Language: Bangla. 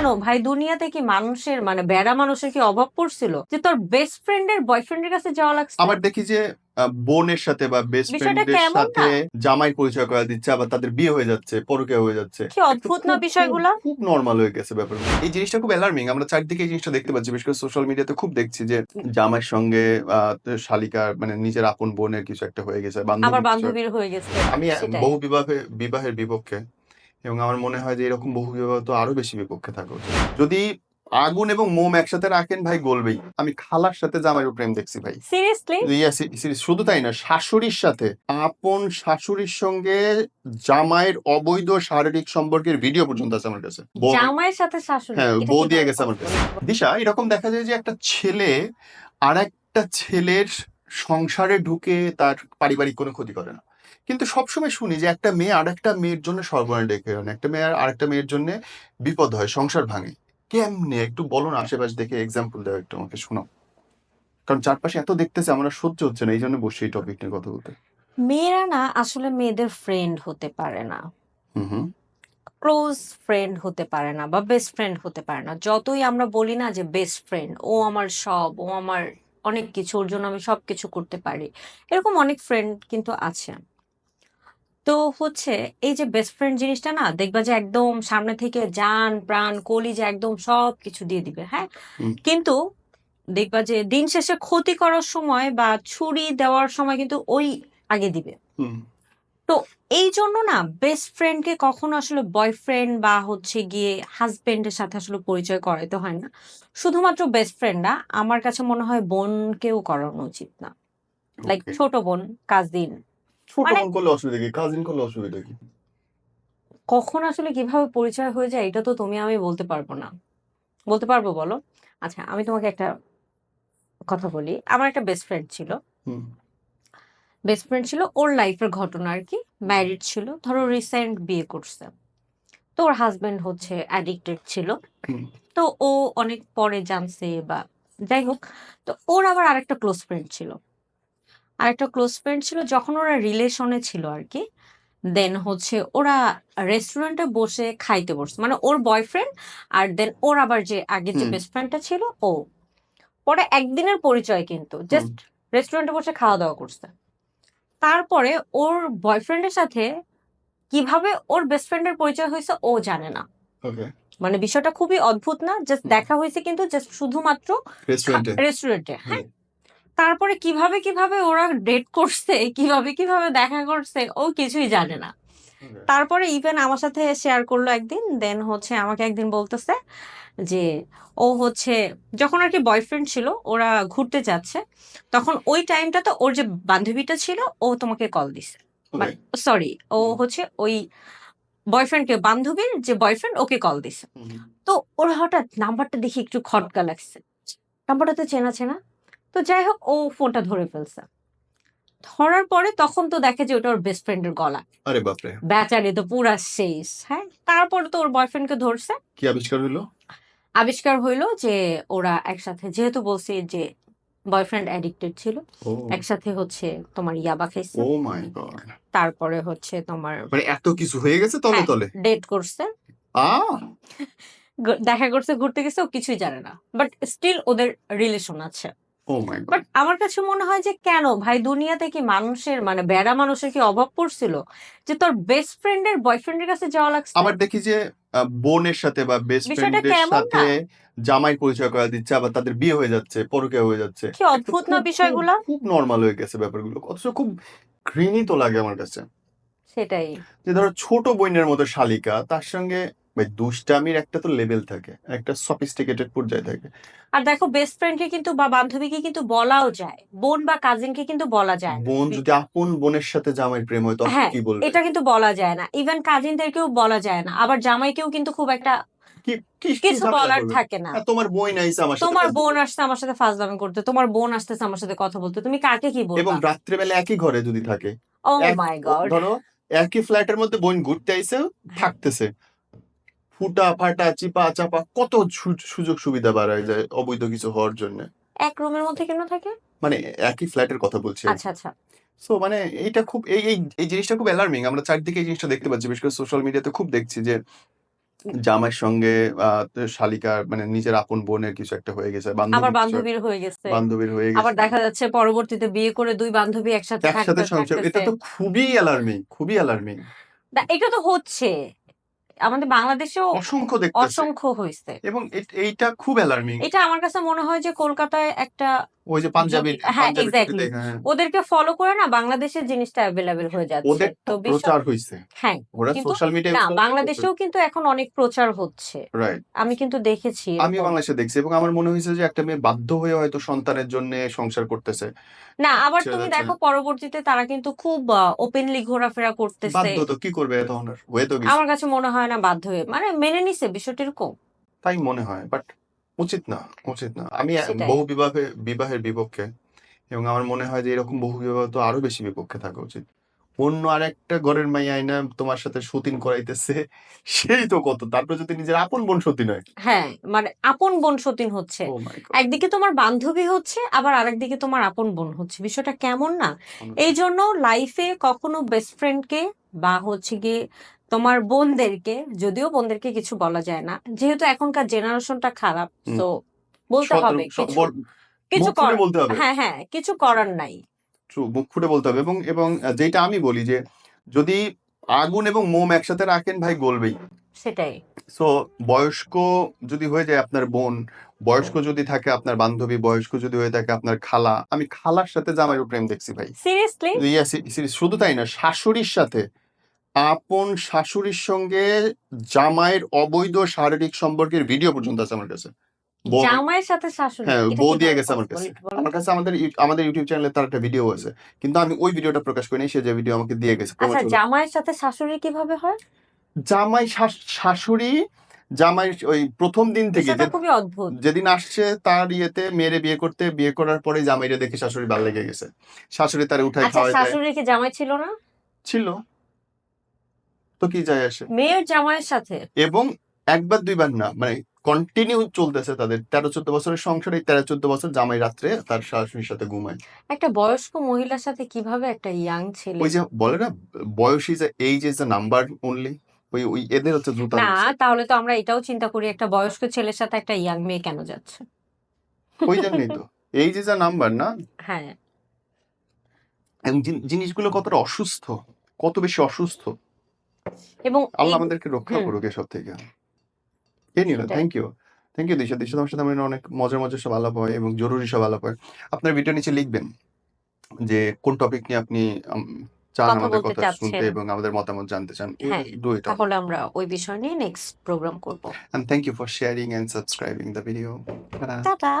কেন ভাই দুনিয়াতে কি মানুষের মানে বেড়া মানুষের কি অভাব পড়ছিল? যে তোর বেস্ট ফ্রেন্ডের বয়ফ্রেন্ডের কাছে যাওয়া লাগছে। আবার দেখি যে বোনের সাথে বা বেস্ট ফ্রেন্ডের কেমন সাথে জামাই পরিচয় করা দিচ্ছে আবার তাদের বিয়ে হয়ে যাচ্ছে পরকে হয়ে যাচ্ছে। কি অদ্ভুত না বিষয়গুলা? খুব নর্মাল হয়ে গেছে ব্যাপারগুলো এই জিনিসটা খুব অ্যালার্মিং আমরা চারদিকে এই জিনিসটা দেখতে পাচ্ছি বিশেষ করে সোশ্যাল মিডিয়াতে খুব দেখছি যে জামাইয়ের সঙ্গে শালিকার মানে নিজের আপন বোনের কিছু একটা হয়ে গেছে আবার বান্ধবীর হয়ে গেছে আমি বহু বিবাহে বিবাহের বিপক্ষে এবং আমার মনে হয় যে এরকম বহু বিবাহ তো আরও বেশি বিপক্ষে থাকা উচিত যদি আগুন এবং মোম একসাথে রাখেন ভাই গলবেই। আমি খালার সাথে জামাইয়ের প্রেম দেখছি ভাই। সিরিয়াসলি শুধু তাই না শাশুড়ির সাথে। আপন শাশুড়ির সঙ্গে জামাইয়ের অবৈধ শারীরিক সম্পর্কের ভিডিও পর্যন্ত আছে আমার কাছে। জামাইয়ের সাথে শাশুড়ি? হ্যাঁ, বউ দিয়ে গেছে আমার কাছে। দিশা এরকম দেখা যায় যে একটা ছেলে আর একটা ছেলের সংসারে ঢুকে তার পারিবারিক কোনো ক্ষতি করে না। কিন্তু সবসময় শুনি যে একটা মেয়ে আর একটা মেয়ের জন্য সর্বনা ডেকে আনে। একটা মেয়ে আর একটা মেয়ের জন্য বিপদ হয় সংসার ভাঙে। কেমনে? একটু বলো না আশেপাশ দেখে এক্সাম্পল দাও একটু আমাকে শোনাও। কারণ চারপাশে এত দেখতেছে আমার সহ্য হচ্ছে না এই জন্য বসে এই টপিক নিয়ে কথা বলতে। মেয়েরা না আসলে মেয়েদের ফ্রেন্ড হতে পারে না। হুম হুম। ক্লোজ ফ্রেন্ড হতে পারে না বা বেস্ট ফ্রেন্ড হতে পারে না। যতই আমরা বলি না যে বেস্ট ফ্রেন্ড ও আমার সব ও আমার অনেক কিছু ওর জন্য আমি সব কিছু করতে পারি। এরকম অনেক ফ্রেন্ড কিন্তু আছে। তো হচ্ছে এই যে বেস্ট ফ্রেন্ড জিনিসটা না দেখবা যে একদম সামনে থেকে জান প্রাণ কলি যে একদম সব কিছু দিয়ে দিবে হ্যাঁ? কিন্তু দেখবা যে দিন শেষে ক্ষতি করার সময় বা ছুরি দেওয়ার সময় কিন্তু ওই আগে দিবে। তো এই জন্য না বেস্ট ফ্রেন্ডকে কখনো আসলে বয়ফ্রেন্ড বা হচ্ছে গিয়ে হাজবেন্ডের সাথে আসলে পরিচয় করাইতে হয় না। শুধুমাত্র বেস্ট ফ্রেন্ড না আমার কাছে মনে হয় বোনকেও করানো উচিত না। লাইক ছোট বোন কাজিন ছোট মানে- বোন করলে অসুবিধা কি? কাজিন করলে অসুবিধা কি? কখন আসলে কীভাবে পরিচয় হয়ে যায় এটা তো তুমি আমি বলতে পারব না। বলতে পারব বলো? আচ্ছা আমি তোমাকে একটা কথা বলি। আমার একটা বেস্ট ফ্রেন্ড ছিল। বেস্ট ফ্রেন্ড ছিল ওর লাইফের ঘটনা আর কি। ম্যারিড ছিল। ধরো রিসেন্ট বিয়ে করছে। তো ওর হাজবেন্ড হচ্ছে অ্যাডিক্টেড ছিল। তো ও অনেক পরে জানছে বা যাই হোক তো ওর আবার আরেকটা ক্লোজ ফ্রেন্ড ছিল। আরেকটা ক্লোজ ফ্রেন্ড ছিল যখন ওরা রিলেশনে ছিল আর কি। দেন হচ্ছে ওরা রেস্টুরেন্টে বসে খাইতে বসছে মানে ওর বয়ফ্রেন্ড আর দেন ওর আবার যে আগে যে। বেস্ট ফ্রেন্ডটা ছিল ও। পরে একদিনের পরিচয় কিন্তু জাস্ট রেস্টুরেন্টে বসে খাওয়া দাওয়া করছে। তারপরে ওর বয়ফ্রেন্ডের সাথে কীভাবে ওর বেস্ট ফ্রেন্ডের পরিচয় হয়েছে ও জানে না। মানে বিষয়টা খুবই অদ্ভুত না? জাস্ট দেখা হয়েছে কিন্তু জাস্ট শুধুমাত্র রেস্টুরেন্টে রেস্টুরেন্টে হ্যাঁ? তারপরে কীভাবে কীভাবে ওরা ডেট করছে কীভাবে কীভাবে দেখা করছে ও কিছুই জানে না। তারপরে ইভেন আমার সাথে শেয়ার করল একদিন দেন হচ্ছে আমাকে একদিন বলতেছে যে ও হচ্ছে যখন আর কি বয়ফ্রেন্ড ছিল ওরা ঘুরতে যাচ্ছে তখন ওই টাইমটাতে ওর যে বান্ধবীটা ছিল ও তোমাকে কল দিছে। সরি ও হচ্ছে ওই বয়ফ্রেন্ডকে বান্ধবীর যে বয়ফ্রেন্ড ওকে কল দিছে। তো ওর হঠাৎ নাম্বারটা দেখি একটু খটকা লাগছে। নাম্বারটা তো চেনা চেনা। তো যাই হোক ও ফোনটা ধরে ফেলছে। ধরার পরে তখন তো দেখে যে ওটা ওর বেস্ট ফ্রেন্ডের গলা। আরে বাপরে। বেচারি তো পুরা শেষ হ্যাঁ? তারপরে তো ওর বয়ফ্রেন্ডকে ধরছে। কি আবিষ্কার হলো আবিষ্কার হইল যে ওরা একসাথে যেহেতু বলছে যে বয়ফ্রেন্ড অ্যাডিক্টেড ছিল একসাথে হচ্ছে তোমার ইয়াবা খাইছে। Oh my god. তারপরে হচ্ছে তোমার মানে এত কিছু হয়ে গেছে তলে হ্যাঁ। তলে? ডেট করছে। আ? দেখা করছে ঘুরতে গেছে ও কিছুই জানে না। বাট স্টিল ওদের রিলেশন আছে। বাট আমার কাছে মনে হয় যে কেন? ভাই দুনিয়াতে কি মানুষের মানে বেড়া মানুষের কি অভাব পড়ছিল? যে তোর বেস্ট ফ্রেন্ডের বয়ফ্রেন্ডের কাছে যাওয়া লাগছে। আবার দেখি যে বোনের সাথে বা বেস্ট ফ্রেন্ডের সাথে জামাই পরিচয় করা দিচ্ছে আবার তাদের বিয়ে হয়ে যাচ্ছে পরকে হয়ে যাচ্ছে। কি অদ্ভুত না বিষয়গুলো? খুব- খুব নর্মাল হয়ে গেছে ব্যাপারগুলো। অথচ খুব ঘৃণিত লাগে আমার কাছে। সেটাই। যে ধরো ছোট বোনের মতো শালিকা তার সঙ্গে ভাই দুষ্টামির একটা তো লেভেল থাকে একটা সফিস্টিকেটেড পর্যায়ে থাকে। আর দেখো বেস্ট ফ্রেন্ডকে কিন্তু বা বান্ধবীকে কিন্তু বলাও যায় বোন বা কাজিনকে কিন্তু বলা যায় বোন যদি আপন বোনের সাথে জামাই প্রেম হয় তখন হ্যাঁ, কি বলবে? এটা কিন্তু বলা যায় না। ইভেন কাজিনদেরকেও বলা যায় না। আবার জামাইকেও কিন্তু খুব একটা কিছু বলার থাকে না। হ্যাঁ, তোমার বোন নাইছে আমার সাথে তোমার বোন আসছে আমার সাথে ফাজলামি করতে তোমার বোন আসতেছে আমার সাথে কথা বলতে তুমি কাকে কি বলতে। এবং বলবা রাত্রেবেলা একই ঘরে যদি থাকে ও মাই গড ধরো একই ফ্ল্যাটের মধ্যে বোন ঘুরতে আইসে থাকতেছে। ফুটা ফাটা চিপা চাপা কত সুযোগ সুবিধা বাড়ায় যায় অবৈধ কিছু হওয়ার জন্য। এক রুমের মধ্যে কেন থাকে? মানে একই ফ্ল্যাটের কথা বলছি। আচ্ছা আচ্ছা। সো মানে এইটা খুব এই এই জিনিসটা খুব অ্যালার্মিং আমরা চারদিকে এই জিনিসটা দেখতে পাচ্ছি। বিশেষ করে সোশ্যাল মিডিয়াতে খুব দেখছি যে জামাইয়ের সঙ্গে শালিকার মানে নিজের আপন বোনের কিছু একটা হয়ে গেছে আবার বান্ধবীর হয়ে গেছে। বান্ধবীর হয়ে আবার গেছে দেখা যাচ্ছে পরবর্তীতে বিয়ে করে দুই বান্ধবী একসাথে একসাথে সংসার। এটা তো খুবই অ্যালার্মিং খুবই অ্যালার্মিং এটা তো হচ্ছে। আমাদের বাংলাদেশেও অসংখ্য অসংখ্য হয়েছে। এবং এটা এইটা খুব অ্যালার্মিং এটা আমার কাছে মনে হয় যে কলকাতায় একটা ওই যে পাঞ্জাবির হ্যাঁ. ছবিতে, হ্যাঁ। ওদেরকে ফলো করে না বাংলাদেশের জিনিসটা অ্যাভেলেবেল হয়ে যাচ্ছে। ওদের তো প্রচার হয়েছে হ্যাঁ ওরা সোশ্যাল মিডিয়ায় না বাংলাদেশেও কিন্তু এখন অনেক প্রচার হচ্ছে। রাইট আমি কিন্তু দেখেছি আমি বাংলাদেশে দেখছি এবং আমার মনে হয়েছে যে একটা মেয়ে বাধ্য হয়ে হয়তো সন্তানের জন্য সংসার করতেছে। না আবার তুমি। দেখো পরবর্তীতে তারা কিন্তু খুব ওপেনলি ঘোরাফেরা করতেছে। বাধ্য তো কি করবে তখন হয়ে তো আমার কাছে মনে হয় না বাধ্য হয়ে মানে মেনে নিছে বিষয়টা এরকম। তাই মনে হয় বাট উচিত না উচিত না। আমি বহু বিবাহে বিবাহের বিপক্ষে এবং আমার মনে হয় যে এরকম বহু বিবাহ তো আরও বেশি বিপক্ষে থাকা উচিত। অন্য আর একটা ঘরের মাই আইনা তোমার সাথে সতীন করাইতেছে সেই তো কত। তারপর যদি নিজের আপন বোন সতীন হয়। হ্যাঁ মানে আপন বোন সতীন হচ্ছে। গড একদিকে তোমার বান্ধবী হচ্ছে আবার আরেকদিকে তোমার আপন বোন হচ্ছে। বিষয়টা কেমন না? এই জন্য লাইফে কখনো বেস্ট ফ্রেন্ডকে বা হচ্ছে গিয়ে তোমার বোনদেরকে যদিও বোনদেরকে কিছু বলা যায় না যেহেতু এখনকার জেনারেশনটা খারাপ তো বলতে হবে কিছু বলতে হবে। হ্যাঁ হ্যাঁ কিছু করার নাই। মুখ ফুটে বলতে হবে। এবং এবং যেটা আমি বলি যে যদি আগুন এবং মোম একসাথে রাখেন ভাই গলবেই। সেটাই। সো বয়স্ক যদি হয়ে যায় আপনার বোন বয়স্ক যদি থাকে আপনার বান্ধবী বয়স্ক যদি হয়ে থাকে আপনার খালা আমি খালার সাথে জামাইয়ের প্রেম দেখছি ভাই। সিরিয়াসলি শুধু তাই না শাশুড়ির সাথে আপন শাশুড়ির সঙ্গে জামাইয়ের অবৈধ শারীরিক সম্পর্কের ভিডিও পর্যন্ত আছে আমার কাছে। জামাইয়ের সাথে শাশুড়ি? হ্যাঁ, বউ দিয়ে গেছে আমার কাছে। আমার কাছে আমাদের আমাদের ইউটিউব চ্যানেলে তার একটা ভিডিও আছে। কিন্তু আমি ওই ভিডিওটা প্রকাশ করিনি সে যে ভিডিও আমাকে দিয়ে গেছে। আচ্ছা জামাইয়ের সাথে শাশুড়ি কীভাবে হয়? জামাই শাশুড়ি জামাই ওই প্রথম দিন থেকে খুবই অদ্ভুত। যেদিন আসছে তার ইয়েতে মেয়েরে বিয়ে করতে বিয়ে করার পরে জামাইরে দেখে শাশুড়ি ভালো লেগে গেছে। শাশুড়ি তার উঠায় আচ্ছা শাশুড়ি কি জামাই ছিল না? ছিল। তো কি যায় আসে? মেয়ের জামাইয়ের সাথে। এবং একবার দুইবার না মানে কন্টিনিউ চলতেছে তাদের। তেরো চোদ্দ বছরের সংসারে এই তেরো চোদ্দ বছর জামাই রাত্রে তার শাশুড়ির সাথে ঘুমায়। একটা বয়স্ক মহিলার সাথে কীভাবে একটা ইয়াং ছেলে ওই যে বলে না বয়স is age is number only ওই ওই এদের হচ্ছে দ্রুত না তাহলে তো আমরা এটাও চিন্তা করি একটা বয়স্ক ছেলের সাথে একটা ইয়াং মেয়ে কেন যাচ্ছে? ওই জন্যই তো। এইজ ইজ আ নাম্বার না? হ্যাঁ। এবং জিনিসগুলো কতটা অসুস্থ কত বেশি অসুস্থ। এবং আল্লাহ আমাদেরকে রক্ষা। করুক এসব থেকে এনিওয়ে সেটাই। Thank you thank you Disha. Disha তোমার সাথে আমার অনেক মজার মজার সব আলাপ হয় এবং জরুরি সব আলাপ হয়। আপনার ভিডিও নিচে লিখবেন যে কোন টপিক নিয়ে আপনি চান আমাদের কথা শুনতে এবং আমাদের মতামত জানতে চান। হ্যাঁ, ডু ইট তাহলে আমরা ওই বিষয় নিয়ে নেক্সট প্রোগ্রাম করব। Thank you for sharing and subscribing the video Ta-da. Tata